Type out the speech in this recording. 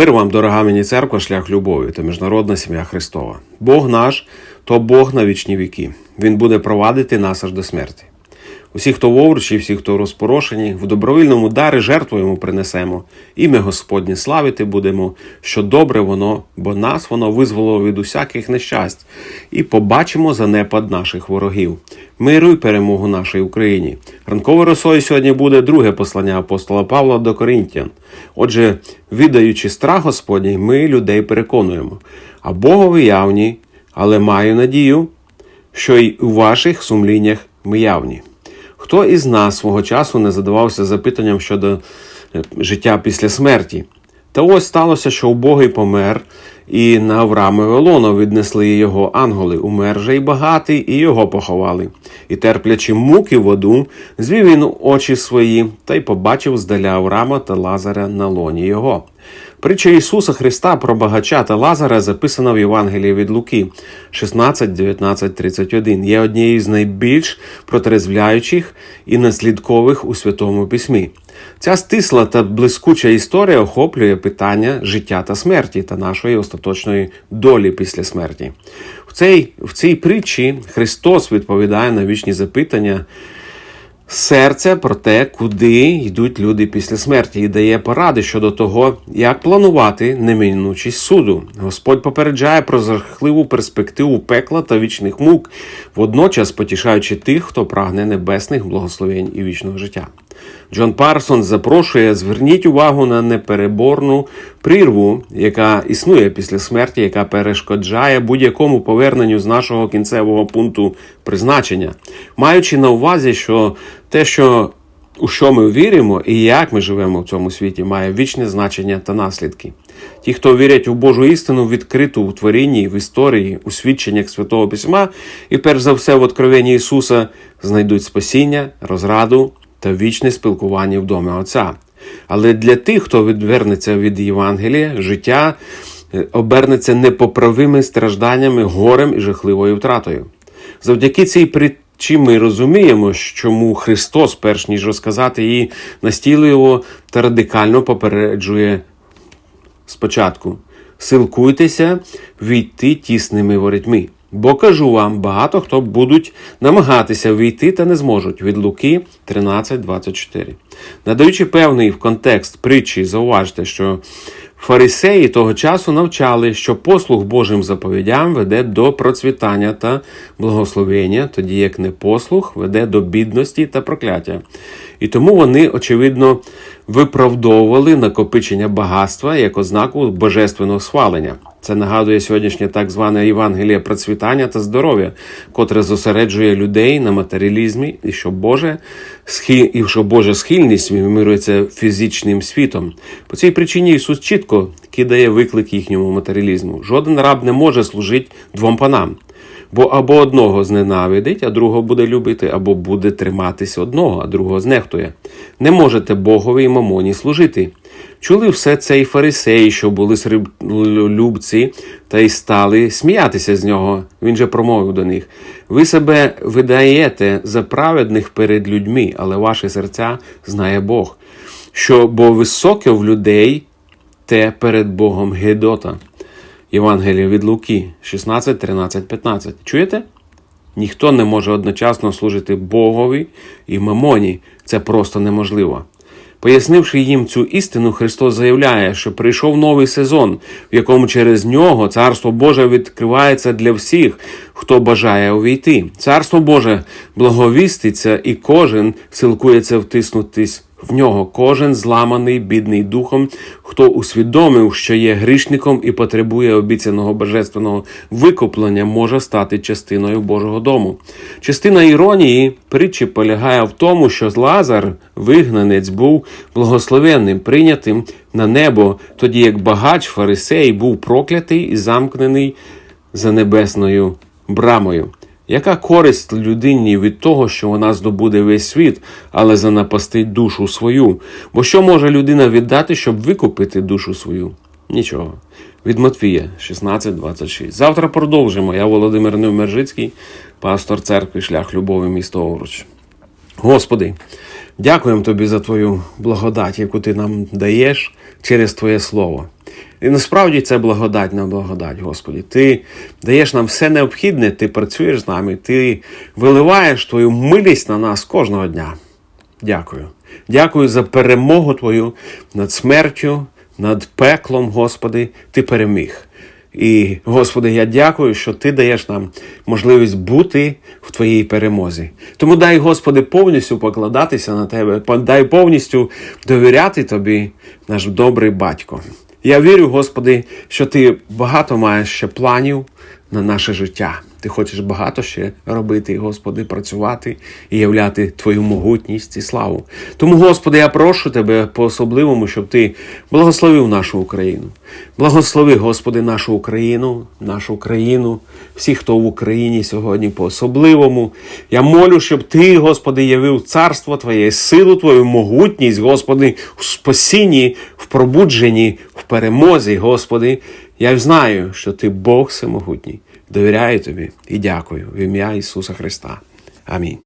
Мир вам, дорога мені церква, шлях любові та міжнародна сім'я Христова. Бог наш то Бог на вічні віки. Він буде провадити нас аж до смерті. Усі, хто в овручі, всі, хто розпорошені, в добровільному дари жертву йому принесемо, ім'я Господнє славити будемо, що добре воно, бо нас воно визволило від усяких нещасть, і побачимо занепад наших ворогів. Миру й перемогу нашій Україні. Ранковою росою сьогодні буде друге послання апостола Павла до Коринтян. Отже, віддаючи страх Господній, ми людей переконуємо, а Богові явні, але маю надію, що й у ваших сумліннях ми явні. Хто із нас свого часу не задавався запитанням щодо е, життя після смерті? Та ось сталося, що убогий помер, і на Авраамове лоно віднесли його ангели, умер же й багатий, і його поховали. І терплячи муки в воду, звів він очі свої та й побачив здаля Авраама та Лазаря на лоні його. Притча Ісуса Христа про багача та Лазара записана в Євангелії від Луки 16, 19, 31. Є однією з найбільш протрезвляючих і наслідкових у Святому Письмі. Ця стисла та блискуча історія охоплює питання життя та смерті та нашої остаточної долі після смерті. В цій, в цій притчі Христос відповідає на вічні запитання серця про те, куди йдуть люди після смерті, і дає поради щодо того, як планувати неминучість суду. Господь попереджає про жахливу перспективу пекла та вічних мук, водночас потішаючи тих, хто прагне небесних благословень і вічного життя. Джон Парсон запрошує, зверніть увагу на непереборну прірву, яка існує після смерті, яка перешкоджає будь-якому поверненню з нашого кінцевого пункту призначення, маючи на увазі, що те, що у що ми віримо і як ми живемо в цьому світі, має вічне значення та наслідки. Ті, хто вірять у Божу істину, відкриту у творінні, в історії, у свідченнях Святого Письма, і перш за все в откровенні Ісуса, знайдуть спасіння, розраду та вічне спілкування в домі Отця. Але для тих, хто відвернеться від Євангелія, життя е, обернеться непоправими стражданнями, горем і жахливою втратою. Завдяки цій притчі ми розуміємо, чому Христос, перш ніж розказати її, настійливо та радикально попереджує спочатку. Силкуйтеся війти тісними воротьми. Бо кажу вам, багато хто будуть намагатися війти та не зможуть від Луки 13.24. Надаючи певний контекст притчі, зауважте, що фарисеї того часу навчали, що послуг Божим заповідям веде до процвітання та благословення, тоді як непослух веде до бідності та прокляття. І тому вони, очевидно, виправдовували накопичення багатства як ознаку божественного схвалення. Це нагадує сьогоднішнє так зване Євангеліє процвітання та здоров'я, котре зосереджує людей на матеріалізмі, і що Боже. І що Божа схильність вимирується фізичним світом. По цій причині Ісус чітко кидає виклик їхньому матеріалізму. Жоден раб не може служити двом панам. Бо або одного зненавидить, а другого буде любити, або буде триматися одного, а другого знехтує. Не можете Богові і мамоні служити. Чули все це і фарисеї, що були сріблюбці, та й стали сміятися з нього. Він же промовив до них: ви себе видаєте за праведних перед людьми, але ваші серця знає Бог. Що бо високе в людей, те перед Богом Гедота. Євангелія від Луки 16, 13, 15. Чуєте? Ніхто не може одночасно служити Богові і мамоні. Це просто неможливо. Пояснивши їм цю істину, Христос заявляє, що прийшов новий сезон, в якому через нього Царство Боже відкривається для всіх, хто бажає увійти. Царство Боже благовіститься, і кожен силкується втиснутись в нього. Кожен зламаний, бідний духом, хто усвідомив, що є грішником і потребує обіцяного божественного викуплення, може стати частиною Божого дому. Частина іронії притчі полягає в тому, що Лазар, вигнанець, був благословенним, прийнятим на небо, тоді як багач фарисей був проклятий і замкнений за небесною брамою. Яка користь людині від того, що вона здобуде весь світ, але занапастить душу свою? Бо що може людина віддати, щоб викупити душу свою? Нічого. Від Матвія 16.26. Завтра продовжимо. Я Володимир Невмержицький, пастор церкви Шлях Любові, місто Овруч. Господи, дякуємо Тобі за Твою благодать, яку Ти нам даєш через Твоє Слово. І насправді це благодать на благодать, Господі. Ти даєш нам все необхідне, ти працюєш з нами, ти виливаєш твою милість на нас кожного дня. Дякую. Дякую за перемогу Твою над смертю, над пеклом, Господи, Ти переміг. І, Господи, я дякую, що Ти даєш нам можливість бути в Твоїй перемозі. Тому дай, Господи, повністю покладатися на Тебе, дай повністю довіряти Тобі, наш добрий батько. Я вірю, Господи, що Ти багато маєш ще планів на наше життя. Ти хочеш багато ще робити, Господи, працювати і являти Твою могутність і славу. Тому, Господи, я прошу Тебе по-особливому, щоб Ти благословив нашу Україну. Благослови, Господи, нашу Україну, нашу країну, всіх, хто в Україні сьогодні по-особливому. Я молю, щоб Ти, Господи, явив царство Твоє, силу Твою, могутність, Господи, в спасінні, в пробудженні, в перемозі, Господи. Я знаю, що Ти Бог всемогутній. Довіряю тобі і дякую в ім'я Ісуса Христа. Амінь.